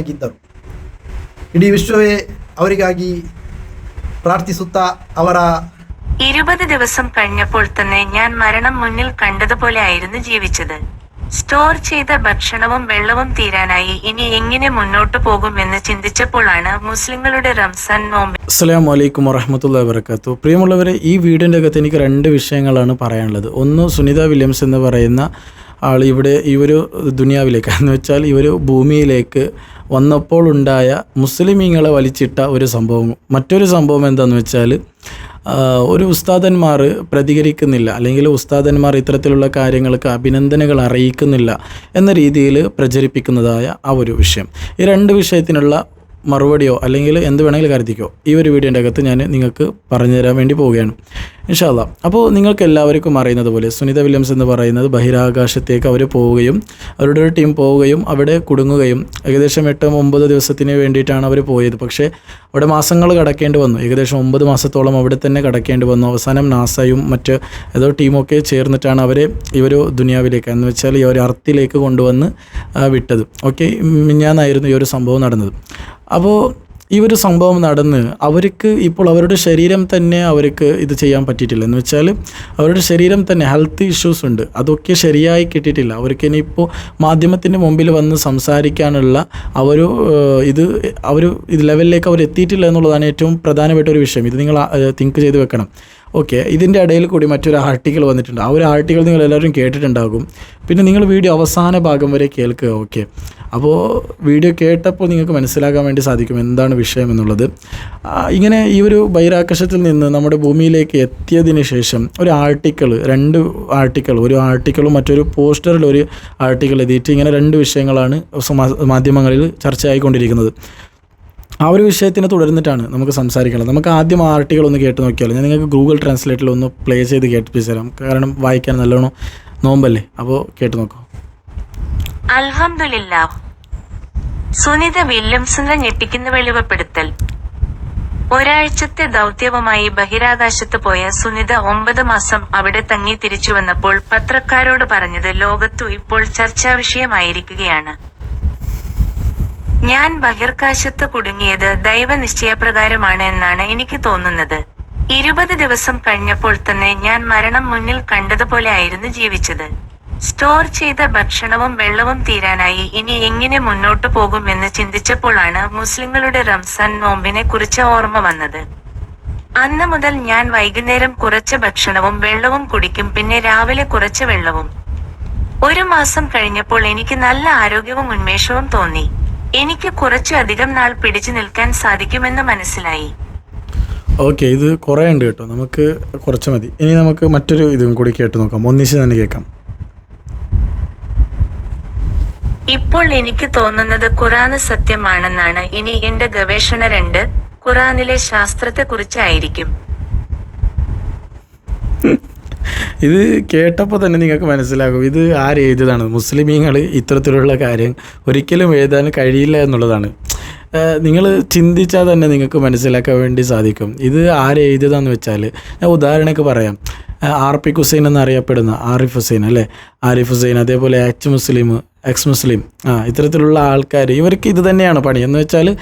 ಆಗಿದ್ದರು ಇಡೀ ವಿಶ್ವವೇ ಅವರಿಗಾಗಿ ಪ್ರಾರ್ಥಿಸುತ್ತಾ ಅವರ ഇരുപത് ദിവസം കഴിഞ്ഞപ്പോൾ തന്നെ ഞാൻ മരണം മുന്നിൽ കണ്ടതുപോലെ ആയിരുന്നു ജീവിച്ചത് സ്റ്റോർ ചെയ്ത ഭക്ഷണവും വെള്ളവും തീരാനായി ഇനി എങ്ങനെ മുന്നോട്ടു പോകുമെന്ന് ചിന്തിച്ചപ്പോഴാണ് മുസ്ലിങ്ങളുടെ റംസാൻ നോമ്പ് അസ്സലാം വലൈക്കും വറഹമത്തുള്ള വബർക്കാത്തു പ്രിയമുള്ളവരെ ഈ വീടിൻ്റെ അകത്ത് എനിക്ക് രണ്ട് വിഷയങ്ങളാണ് പറയാനുള്ളത് ഒന്ന് സുനിത വില്യംസ് എന്ന് പറയുന്ന ആൾ ഇവിടെ ഈ ഒരു ദുനിയാവിലേക്ക്. എന്ന് വെച്ചാൽ ഈ ഒരു ഭൂമിയിലേക്ക് വന്നപ്പോൾ ഉണ്ടായ മുസ്ലിമീങ്ങളെ വലിച്ചിട്ട ഒരു സംഭവം. മറ്റൊരു സംഭവം എന്താണെന്ന് വെച്ചാൽ ഒരു ഉസ്താദന്മാർ പ്രതികരിക്കുന്നില്ല. അല്ലെങ്കിൽ ഉസ്താദന്മാർ ഇത്തരത്തിലുള്ള കാര്യങ്ങൾക്ക് അഭിനന്ദനങ്ങൾ അറിയിക്കുന്നില്ല എന്ന രീതിയിൽ പ്രചരിപ്പിക്കുന്നതായ ആ ഒരു വിഷയം. ഈ രണ്ട് വിഷയത്തിനുള്ള മറുപടിയോ അല്ലെങ്കിൽ എന്ത് വേണമെങ്കിലും കരുതിക്കോ. ഈ ഒരു വീഡിയോന്റെ അകത്ത് ഞാൻ നിങ്ങൾക്ക് പറഞ്ഞു തരാൻ വേണ്ടി പോവുകയാണ്. ഇൻഷാല്ല അപ്പോൾ നിങ്ങൾക്ക് എല്ലാവർക്കും അറിയുന്നത് പോലെ സുനിത വില്യംസ് എന്ന് പറയുന്നത് ബഹിരാകാശത്തേക്ക് അവർ പോവുകയും അവരുടെ ഒരു ടീം പോവുകയും അവിടെ കുടുങ്ങുകയും ഏകദേശം എട്ട് ഒമ്പത് ദിവസത്തിന് വേണ്ടിയിട്ടാണ് അവർ പോയത്. പക്ഷേ അവിടെ മാസങ്ങൾ കടക്കേണ്ടി വന്നു. ഏകദേശം ഒമ്പത് മാസത്തോളം അവിടെ തന്നെ കടക്കേണ്ടി വന്നു. അവസാനം നാസയും മറ്റ് ഏതോ ടീമൊക്കെ ചേർന്നിട്ടാണ് അവരെ ഈ ഒരു ദുനിയാവിലേക്ക് എന്ന് വെച്ചാൽ ഈ ഒരു അർത്ഥിലേക്ക് കൊണ്ടുവന്ന് വിട്ടത്. ഓക്കെ മിഞ്ഞാന്നായിരുന്നു ഈ ഒരു സംഭവം നടന്നത്. അപ്പോൾ ഈ ഒരു സംഭവം നടന്ന് അവർക്ക് ഇപ്പോൾ അവരുടെ ശരീരം തന്നെ അവർക്ക് ഇത് ചെയ്യാൻ പറ്റിയിട്ടില്ല. എന്ന് വെച്ചാൽ അവരുടെ ശരീരം തന്നെ ഹെൽത്ത് ഇഷ്യൂസ് ഉണ്ട്. അതൊക്കെ ശരിയായി കിട്ടിയിട്ടില്ല. അവർക്ക് ഇനിയിപ്പോൾ മാധ്യമത്തിന്റെ മുമ്പിൽ വന്ന് സംസാരിക്കാനുള്ള അവർ ഇത് അവർ ഇത് ലെവലിലേക്ക് അവർ എത്തിയിട്ടില്ല എന്നുള്ളതാണ് ഏറ്റവും പ്രധാനപ്പെട്ട ഒരു വിഷയം. ഇത് നിങ്ങൾ തിങ്ക് ചെയ്ത് വെക്കണം. ഓക്കെ ഇതിന്റെ ഇടയിൽ കൂടി മറ്റൊരു ആർട്ടിക്കിൾ വന്നിട്ടുണ്ട്. ആ ഒരു ആർട്ടിക്കിൾ നിങ്ങൾ എല്ലാവരും കേട്ടിട്ടുണ്ടാകും. പിന്നെ നിങ്ങൾ വീഡിയോ അവസാന ഭാഗം വരെ കേൾക്കുക ഓക്കെ അപ്പോൾ വീഡിയോ കേട്ടപ്പോൾ നിങ്ങൾക്ക് മനസ്സിലാക്കാൻ വേണ്ടി സാധിക്കും എന്താണ് വിഷയം എന്നുള്ളത്. ഇങ്ങനെ ഈ ഒരു ബഹിരാകാശത്തിൽ നിന്ന് നമ്മുടെ ഭൂമിയിലേക്ക് എത്തിയതിന് ശേഷം ഒരു ആർട്ടിക്കിൾ രണ്ട് ആർട്ടിക്കിൾ ഒരു ആർട്ടിക്കിളും മറ്റൊരു പോസ്റ്ററിൽ ഒരു ആർട്ടിക്കിൾ എഴുതിയിട്ട് ഇങ്ങനെ രണ്ട് വിഷയങ്ങളാണ് മാധ്യമങ്ങളിൽ ചർച്ചയായിക്കൊണ്ടിരിക്കുന്നത്. ആ ഒരു വിഷയത്തിന് തുടർന്നിട്ടാണ് നമുക്ക് സംസാരിക്കേണ്ടത് നമുക്ക് ആദ്യം ആർട്ടികൾ ഒന്ന് കേട്ട് നോക്കിയാലോ. ഞാൻ നിങ്ങൾക്ക് ഗൂഗിൾ ട്രാൻസ്ലേറ്റിൽ ഒന്ന് പ്ലേ ചെയ്ത് കേൾപ്പിച്ച് തരാം കാരണം വായിക്കാൻ നല്ലോണം നോമ്പല്ലേ? അപ്പോൾ കേട്ട് നോക്കോ. അൽഹംദുലില്ലാ. സുനിത വില്യംസിന്റെ ഞെട്ടിക്കുന്ന വെളിവപ്പെടുത്തൽ. ഒരാഴ്ചത്തെ ദൗത്യവുമായി ബഹിരാകാശത്ത് പോയ സുനിത ഒമ്പത് മാസം അവിടെ തങ്ങി തിരിച്ചു വന്നപ്പോൾ പത്രക്കാരോട് പറഞ്ഞത് ലോകത്തു ഇപ്പോൾ ചർച്ചാ വിഷയമായിരിക്കുകയാണ്. ഞാൻ ബഹിർകാശത്ത് കുടുങ്ങിയത് ദൈവനിശ്ചയപ്രകാരമാണ് എന്നാണ് എനിക്ക് തോന്നുന്നത്. ഇരുപത് ദിവസം കഴിഞ്ഞപ്പോൾ തന്നെ ഞാൻ മരണം മുന്നിൽ കണ്ടതുപോലെ ആയിരുന്നു ജീവിച്ചത്. സ്റ്റോർ ചെയ്ത ഭക്ഷണവും വെള്ളവും തീരാനായി ഇനി എങ്ങനെ മുന്നോട്ടു പോകുമെന്ന് ചിന്തിച്ചപ്പോഴാണ് മുസ്ലിങ്ങളുടെ റംസാൻ നോമ്പിനെ കുറിച്ച് ഓർമ്മ വന്നത്. അന്ന് മുതൽ ഞാൻ വൈകുന്നേരം കുറച്ച് ഭക്ഷണവും വെള്ളവും കുടിക്കും പിന്നെ രാവിലെ കുറച്ച് വെള്ളവും. ഒരു മാസം കഴിഞ്ഞപ്പോൾ എനിക്ക് നല്ല ആരോഗ്യവും ഉന്മേഷവും തോന്നി. എനിക്ക് കുറച്ചു അധികം നാൾ പിടിച്ചു നിൽക്കാൻ സാധിക്കുമെന്ന് മനസ്സിലായി. ഓക്കെ ഇത് കുറേ ഉണ്ട് കേട്ടോ. നമുക്ക് കുറച്ച് മതി. ഇനി നമുക്ക് മറ്റൊരു ഇതും കൂടി കേട്ട് നോക്കാം. ഒന്നിച്ച് തന്നെ കേൾക്കാം. ഇപ്പോൾ എനിക്ക് തോന്നുന്നത് ഖുറാന് സത്യമാണെന്നാണ്. ഇനി എന്റെ ഗവേഷണ രണ്ട് ഖുറാനിലെ ശാസ്ത്രത്തെക്കുറിച്ചായിരിക്കും ഇത് കേട്ടപ്പോൾ തന്നെ നിങ്ങൾക്ക് മനസ്സിലാകും. ഇത് ആര് എഴുതിയതാണ്? മുസ്ലിമീങ്ങൾ ഇത്തരത്തിലുള്ള കാര്യം ഒരിക്കലും എഴുതാൻ കഴിയില്ല എന്നുള്ളതാണ്. നിങ്ങൾ ചിന്തിച്ചാൽ തന്നെ നിങ്ങൾക്ക് മനസ്സിലാക്കാൻ വേണ്ടി സാധിക്കും. ഇത് ആര് എഴുതിയതാന്ന് വെച്ചാൽ ഞാൻ ഉദാഹരണമൊക്കെ പറയാം. ആ, ആർ പി ഹുസൈൻ എന്നറിയപ്പെടുന്ന ആരിഫ് ഹുസൈൻ അല്ലേ? ആരിഫ് ഹുസൈൻ അതേപോലെ എച്ച് മുസ്ലിം എക്സ് മുസ്ലിം ആ ഇത്തരത്തിലുള്ള ആൾക്കാർ ഇവർക്ക് ഇത് തന്നെയാണ് പണി. എന്ന് വെച്ചാൽ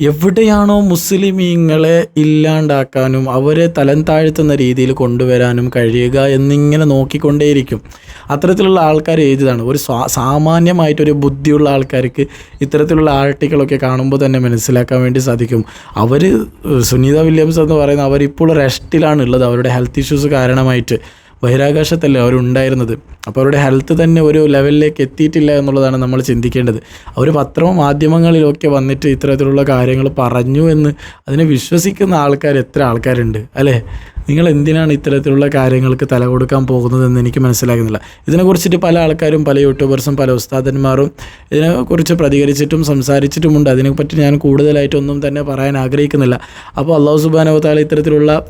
എവിടെയാണോ മുസ്ലിമീങ്ങളെ ഇല്ലാണ്ടാക്കാനും അവരെ തലം താഴ്ത്തുന്ന രീതിയിൽ കൊണ്ടുവരാനും കഴിയുക എന്നിങ്ങനെ നോക്കിക്കൊണ്ടേയിരിക്കും. അത്തരത്തിലുള്ള ആൾക്കാർ എഴുതിയതാണ് ഒരു സാമാന്യമായിട്ടൊരു ബുദ്ധിയുള്ള ആൾക്കാർക്ക് ഇത്തരത്തിലുള്ള ആർട്ടിക്കിളൊക്കെ കാണുമ്പോൾ തന്നെ മനസ്സിലാക്കാൻ വേണ്ടി സാധിക്കും. അവർ സുനീത വില്യംസ് എന്ന് പറയുന്ന അവരിപ്പോൾ റെസ്റ്റിലാണ് ഉള്ളത് അവരുടെ ഹെൽത്ത് ഇഷ്യൂസ് കാരണമായിട്ട്. ബഹിരാകാശത്തല്ലേ അവരുണ്ടായിരുന്നത്? അപ്പോൾ അവരുടെ ഹെൽത്ത് തന്നെ ഒരു ലെവലിലേക്ക് എത്തിയിട്ടില്ല എന്നുള്ളതാണ് നമ്മൾ ചിന്തിക്കേണ്ടത്. അവർ പത്രവും മാധ്യമങ്ങളിലൊക്കെ വന്നിട്ട് ഇത്തരത്തിലുള്ള കാര്യങ്ങൾ പറഞ്ഞു എന്ന് അതിനെ വിശ്വസിക്കുന്ന ആൾക്കാർ എത്ര ആൾക്കാരുണ്ട് അല്ലേ? നിങ്ങൾ എന്തിനാണ് ഇത്തരത്തിലുള്ള കാര്യങ്ങൾക്ക് തല കൊടുക്കാൻ പോകുന്നതെന്ന് എനിക്ക് മനസ്സിലാകുന്നില്ല. ഇതിനെക്കുറിച്ചിട്ട് പല ആൾക്കാരും പല യൂട്യൂബേഴ്സും പല ഉസ്താദന്മാരും ഇതിനെക്കുറിച്ച് പ്രതികരിച്ചിട്ടും സംസാരിച്ചിട്ടുമുണ്ട്. അതിനെപ്പറ്റി ഞാൻ കൂടുതലായിട്ടൊന്നും തന്നെ പറയാൻ ആഗ്രഹിക്കുന്നില്ല. അപ്പോൾ അള്ളാഹു സുബാനവത്താൽ ഇത്തരത്തിലുള്ള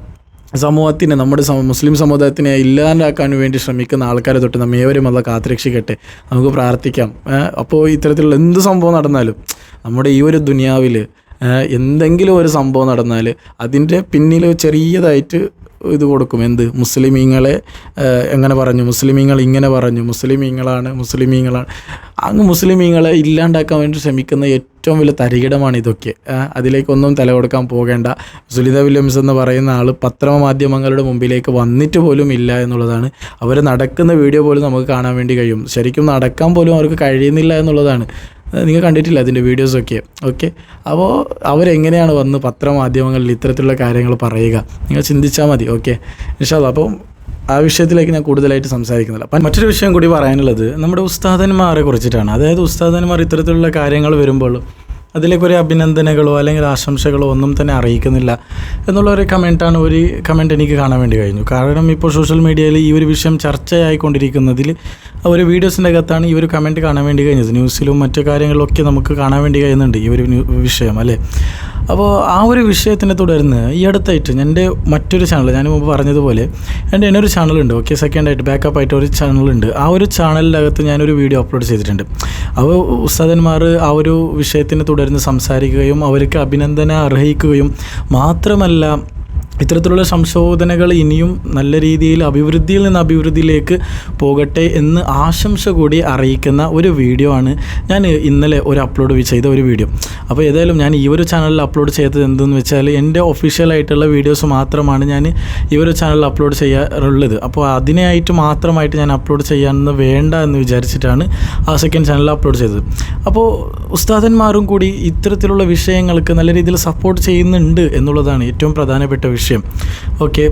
സമൂഹത്തിനെ നമ്മുടെ മുസ്ലിം സമുദായത്തിനെ ഇല്ലാണ്ടാക്കാൻ വേണ്ടി ശ്രമിക്കുന്ന ആൾക്കാരെ തൊട്ട് നമ്മൾ ഏവരും അത് കാത്തുരക്ഷിക്കട്ടെ. നമുക്ക് പ്രാർത്ഥിക്കാം. അപ്പോൾ ഇത്തരത്തിലുള്ള എന്ത് സംഭവം നടന്നാലും നമ്മുടെ ഈ ഒരു ദുനിയാവിൽ എന്തെങ്കിലും ഒരു സംഭവം നടന്നാൽ അതിന്റെ പിന്നിൽ ചെറിയതായിട്ട് ഇത് കൊടുക്കും. എന്ത്? മുസ്ലിമീങ്ങളെ എങ്ങനെ പറഞ്ഞു? മുസ്ലിമീങ്ങൾ ഇങ്ങനെ പറഞ്ഞു. മുസ്ലിമീങ്ങളാണ് മുസ്ലിമീങ്ങളാണ്. അങ്ങ് മുസ്ലിമീങ്ങളെ ഇല്ലാണ്ടാക്കാൻ വേണ്ടി ശ്രമിക്കുന്ന ഏറ്റവും വലിയ തരികിടമാണ് ഇതൊക്കെ. അതിലേക്കൊന്നും തല കൊടുക്കാൻ പോകേണ്ട. സുലിത വില്യംസ് എന്ന് പറയുന്ന ആൾ പത്രമാധ്യമങ്ങളുടെ മുമ്പിലേക്ക് വന്നിട്ട് പോലും ഇല്ല എന്നുള്ളതാണ്. അവർ നടക്കുന്ന വീഡിയോ പോലും നമുക്ക് കാണാൻ വേണ്ടി കഴിയും. ശരിക്കും നടക്കാൻ പോലും അവർക്ക് കഴിയുന്നില്ല എന്നുള്ളതാണ്. നിങ്ങൾ കണ്ടിട്ടില്ല അതിന്റെ വീഡിയോസൊക്കെ ഓക്കെ. അപ്പോൾ അവരെങ്ങനെയാണ് വന്ന് പത്രമാധ്യമങ്ങളിൽ ഇത്തരത്തിലുള്ള കാര്യങ്ങൾ പറയുക? നിങ്ങൾ ചിന്തിച്ചാൽ മതി. ഓക്കെ. ഇൻഷാല്ല അപ്പം ആ വിഷയത്തിലേക്ക് ഞാൻ കൂടുതലായിട്ട് സംസാരിക്കുന്നില്ല. അപ്പം മറ്റൊരു വിഷയം കൂടി പറയാനുള്ളത് നമ്മുടെ ഉസ്താദന്മാരെ കുറിച്ചിട്ടാണ്. അതായത് ഉസ്താദന്മാർ ഇത്തരത്തിലുള്ള കാര്യങ്ങൾ വരുമ്പോൾ അതിലേക്ക് ഒരു അഭിനന്ദനകളോ അല്ലെങ്കിൽ ആശംസകളോ ഒന്നും തന്നെ അറിയിക്കുന്നില്ല എന്നുള്ള ഒരു കമന്റാണ് ഒരു കമന്റ് എനിക്ക് കാണാൻ വേണ്ടി കഴിഞ്ഞു. കാരണം ഇപ്പോൾ സോഷ്യൽ മീഡിയയിൽ ഈ ഒരു വിഷയം ചർച്ചയായിക്കൊണ്ടിരിക്കുന്നതിൽ ഒരു വീഡിയോസിന്റെ അകത്താണ് ഈ ഒരു കമന്റ് കാണാൻ വേണ്ടി കഴിഞ്ഞത്. ന്യൂസിലും മറ്റു കാര്യങ്ങളിലൊക്കെ നമുക്ക് കാണാൻ വേണ്ടി കഴിയുന്നുണ്ട് ഈ ഒരു വിഷയം അല്ലേ? അപ്പോൾ ആ ഒരു വിഷയത്തിനെ തുടർന്ന് ഈ അടുത്തായിട്ട് എന്റെ മറ്റൊരു ചാനൽ ഞാൻ മുമ്പ് പറഞ്ഞതുപോലെ എന്റെ എന്നൊരു ചാനലുണ്ട് ഓക്കെ സെക്കൻഡായിട്ട് ബാക്കപ്പ് ആയിട്ട് ഒരു ചാനലുണ്ട് ആ ഒരു ചാനലിനകത്ത് ഞാനൊരു വീഡിയോ അപ്ലോഡ് ചെയ്തിട്ടുണ്ട്. അപ്പോൾ ഉസ്താദന്മാർ ആ ഒരു വിഷയത്തിനെ തുടർന്ന് സംസാരിക്കുകയും അവർക്ക് അഭിനന്ദന അർഹിക്കുകയും മാത്രമല്ല ഇത്തരത്തിലുള്ള സംശോധനകൾ ഇനിയും നല്ല രീതിയിൽ അഭിവൃദ്ധിയിൽ നിന്ന് അഭിവൃദ്ധിയിലേക്ക് പോകട്ടെ എന്ന് ആശംസ കൂടി അറിയിക്കുന്ന ഒരു വീഡിയോ ആണ് ഞാൻ ഇന്നലെ ഒരു അപ്ലോഡ് ചെയ്ത ഒരു വീഡിയോ. അപ്പോൾ ഏതായാലും ഞാൻ ഈ ഒരു ചാനലിൽ അപ്ലോഡ് ചെയ്തത് എന്തെന്ന് വെച്ചാൽ എന്റെ ഒഫീഷ്യലായിട്ടുള്ള വീഡിയോസ് മാത്രമാണ് ഞാൻ ഈ ഒരു ചാനലിൽ അപ്ലോഡ് ചെയ്യാറുള്ളത്. അപ്പോൾ അതിനായിട്ട് മാത്രമായിട്ട് ഞാൻ അപ്ലോഡ് ചെയ്യാമെന്ന് വേണ്ട എന്ന് വിചാരിച്ചിട്ടാണ് ആ സെക്കൻഡ് ചാനലിൽ അപ്ലോഡ് ചെയ്തത്. അപ്പോൾ ഉസ്താദന്മാരും കൂടി ഇത്തരത്തിലുള്ള വിഷയങ്ങൾക്ക് നല്ല രീതിയിൽ സപ്പോർട്ട് ചെയ്യുന്നുണ്ട് എന്നുള്ളതാണ് ഏറ്റവും പ്രധാനപ്പെട്ട വിഷയം. ഓക്കെ.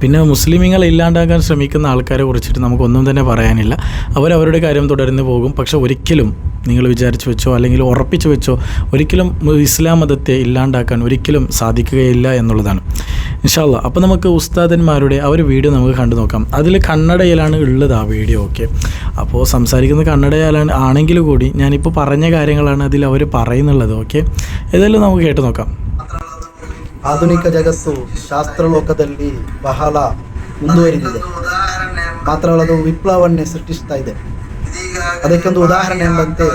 പിന്നെ മുസ്ലിമീങ്ങളെ ഇല്ലാണ്ടാക്കാൻ ശ്രമിക്കുന്ന ആൾക്കാരെ കുറിച്ചിട്ട് നമുക്കൊന്നും തന്നെ പറയാനില്ല. അവരവരുടെ കാര്യം തുടർന്ന് പോകും. പക്ഷെ ഒരിക്കലും നിങ്ങൾ വിചാരിച്ചു വെച്ചോ അല്ലെങ്കിൽ ഉറപ്പിച്ചു വെച്ചോ ഒരിക്കലും ഇസ്ലാം മതത്തെ ഇല്ലാണ്ടാക്കാൻ ഒരിക്കലും സാധിക്കുകയില്ല എന്നുള്ളതാണ്. ഇൻഷാല്ല അപ്പോൾ നമുക്ക് ഉസ്താദന്മാരുടെ ആ ഒരു വീഡിയോ നമുക്ക് കണ്ടു നോക്കാം. അതിൽ കന്നഡയിലാണ് ഉള്ളത് ആ വീഡിയോ. ഒക്കെ അപ്പോൾ സംസാരിക്കുന്നത് കന്നഡയിലാണ് ആണെങ്കിൽ കൂടി ഞാനിപ്പോൾ പറഞ്ഞ കാര്യങ്ങളാണ് അതിൽ അവർ പറയുന്നുള്ളത്. ഓക്കെ. ഏതായാലും നമുക്ക് കേട്ട് നോക്കാം. ಆಧುನಿಕ ಜಗತ್ತು ಶಾಸ್ತ್ರಲೋಕದಲ್ಲಿ ಬಹಳ ಮುಂದುವರಿದಿದೆ. ಮಾತ್ರ ಅದು ವಿಪ್ಲವನ್ನೇ ಸೃಷ್ಟಿಸ್ತಾ ಇದೆ. ಅದಕ್ಕೊಂದು ಉದಾಹರಣೆ ಎಂಬಂತೆ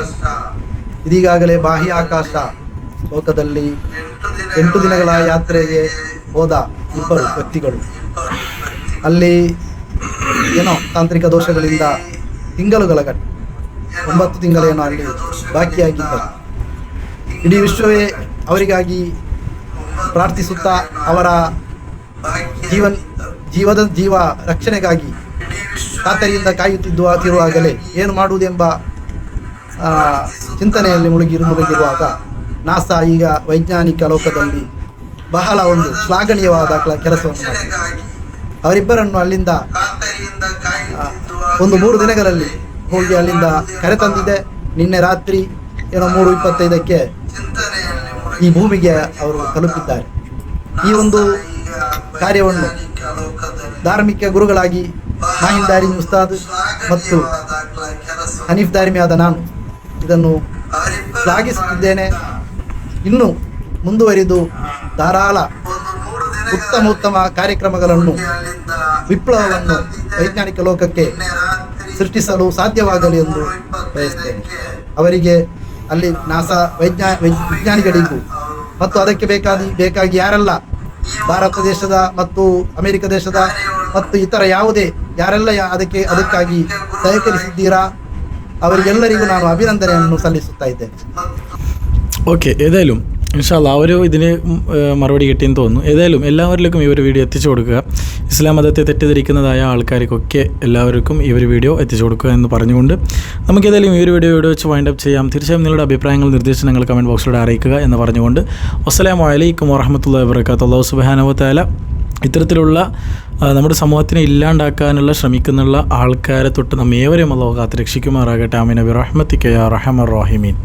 ಇದೀಗಾಗಲೇ ಬಾಹ್ಯಾಕಾಶ ಲೋಕದಲ್ಲಿ ಎಂಟು ದಿನಗಳ ಯಾತ್ರೆಗೆ ಹೋದ ಇಬ್ಬರು ವ್ಯಕ್ತಿಗಳು. ಅಲ್ಲಿ ಏನೋ ತಾಂತ್ರಿಕ ದೋಷಗಳಿಂದ ತಿಂಗಳುಗಳ ಗಟ್, ಒಂಬತ್ತು ತಿಂಗಳೇನೋ ಅಲ್ಲಿ ಬಾಕಿಯಾಗಿದ್ದರು. ಇಡೀ ವಿಶ್ವವೇ ಅವರಿಗಾಗಿ ಪ್ರಾರ್ಥಿಸುತ್ತಾ ಅವರ ಜೀವನ್ ಜೀವದ ಜೀವ ರಕ್ಷಣೆಗಾಗಿ ಕಾತರಿಯಿಂದ ಕಾಯುತ್ತಿದ್ದು ತಿರುವಾಗಲೇ ಏನು ಮಾಡುವುದೆಂಬ ಚಿಂತನೆಯಲ್ಲಿ ಮುಳುಗಿರು ಮುಳುಗಿರುವಾಗ ನಾಸಾ ಈಗ ವೈಜ್ಞಾನಿಕ ಲೋಕದಲ್ಲಿ ಬಹಳ ಒಂದು ಶ್ಲಾಘನೀಯವಾದ ಕೆಲ- ಕೆಲಸವನ್ನು ಅವರಿಬ್ಬರನ್ನು ಅಲ್ಲಿಂದ ಒಂದು ಮೂರು ದಿನಗಳಲ್ಲಿ ಹೋಗಿ ಅಲ್ಲಿಂದ ಕರೆತಂದಿದೆ. ನಿನ್ನೆ ರಾತ್ರಿ ಏನೋ ಮೂರು ಇಪ್ಪತ್ತೈದಕ್ಕೆ ಈ ಭೂಮಿಗೆ ಅವರು ತಲುಪಿದ್ದಾರೆ. ಈ ಒಂದು ಕಾರ್ಯವನ್ನು ಧಾರ್ಮಿಕ ಗುರುಗಳಾಗಿ ಮಾಹಿನ್ ದಾರಿಮಿ ಉಸ್ತಾದ್ ಮತ್ತು ಹನೀಫ್ ದಾರಿಮಿ ಆದ ನಾನು ಇದನ್ನು ಶ್ಲಾಘಿಸುತ್ತಿದ್ದೇನೆ. ಇನ್ನು ಮುಂದುವರಿದು ಧಾರಾಳ ಉತ್ತಮ ಉತ್ತಮ ಕಾರ್ಯಕ್ರಮಗಳನ್ನು, ವಿಪ್ಲವವನ್ನು ವೈಜ್ಞಾನಿಕ ಲೋಕಕ್ಕೆ ಸೃಷ್ಟಿಸಲು ಸಾಧ್ಯವಾಗಲಿ ಎಂದು ಬಯಸ್ತೇನೆ. ಅವರಿಗೆ ಅಲ್ಲಿ ನಾಸಾ ವೈಜ್ಞಾ ವಿಜ್ಞಾನಿಗಳಿಗೂ ಮತ್ತು ಅದಕ್ಕೆ ಬೇಕಾಗಿ ಬೇಕಾಗಿ ಯಾರೆಲ್ಲ ಭಾರತ ದೇಶದ ಮತ್ತು ಅಮೆರಿಕ ದೇಶದ ಮತ್ತು ಇತರ ಯಾವುದೇ ಯಾರೆಲ್ಲ ಅದಕ್ಕೆ ಅದಕ್ಕಾಗಿ ಸಹಕರಿಸಿದ್ದೀರಾ? ಅವರಿಗೆಲ್ಲರಿಗೂ ನಾನು ಅಭಿನಂದನೆಯನ್ನು ಸಲ್ಲಿಸುತ್ತಾ ಇದ್ದೇನೆ. ಓಕೆ ಎದೈಲು ഇൻഷാല്ല ഒരു ഇതിന് മറുപടി കിട്ടിയെന്ന് തോന്നുന്നു. ഏതായാലും എല്ലാവരിലേക്കും ഈ ഒരു വീഡിയോ എത്തിച്ചു കൊടുക്കുക. ഇസ്ലാം മതത്തെ തെറ്റിദ്ധരിക്കുന്നതായ ആൾക്കാർക്കൊക്കെ എല്ലാവർക്കും ഈ ഒരു വീഡിയോ എത്തിച്ചു കൊടുക്കുക എന്ന് പറഞ്ഞുകൊണ്ട് നമുക്ക് ഏതായാലും ഈ ഒരു വീഡിയോ വീഡിയോ വെച്ച് വൈൻഡപ്പ് ചെയ്യാം. തീർച്ചയായും നിങ്ങളുടെ അഭിപ്രായങ്ങൾ നിർദ്ദേശങ്ങൾ കമന്റ് ബോക്സിലൂടെ അറിയിക്കുക എന്ന് പറഞ്ഞുകൊണ്ട് അസ്സലാമു അലൈക്കും വറഹമത്തുള്ള വബർക്കാത്ത അള്ളാഹു സുബാനവത്താല ഇത്തരത്തിലുള്ള നമ്മുടെ സമൂഹത്തിനെ ഇല്ലാണ്ടാക്കാനുള്ള ശ്രമിക്കുന്നുള്ള ആൾക്കാരെ തൊട്ട് നമ്മേവരെയും അള്ളാഹു കാത്ത് രക്ഷിക്കുമാറാകട്ടെ അമീൻ അബി റഹ്മത്തിക്കയ റഹമർ റഹിമീൻ.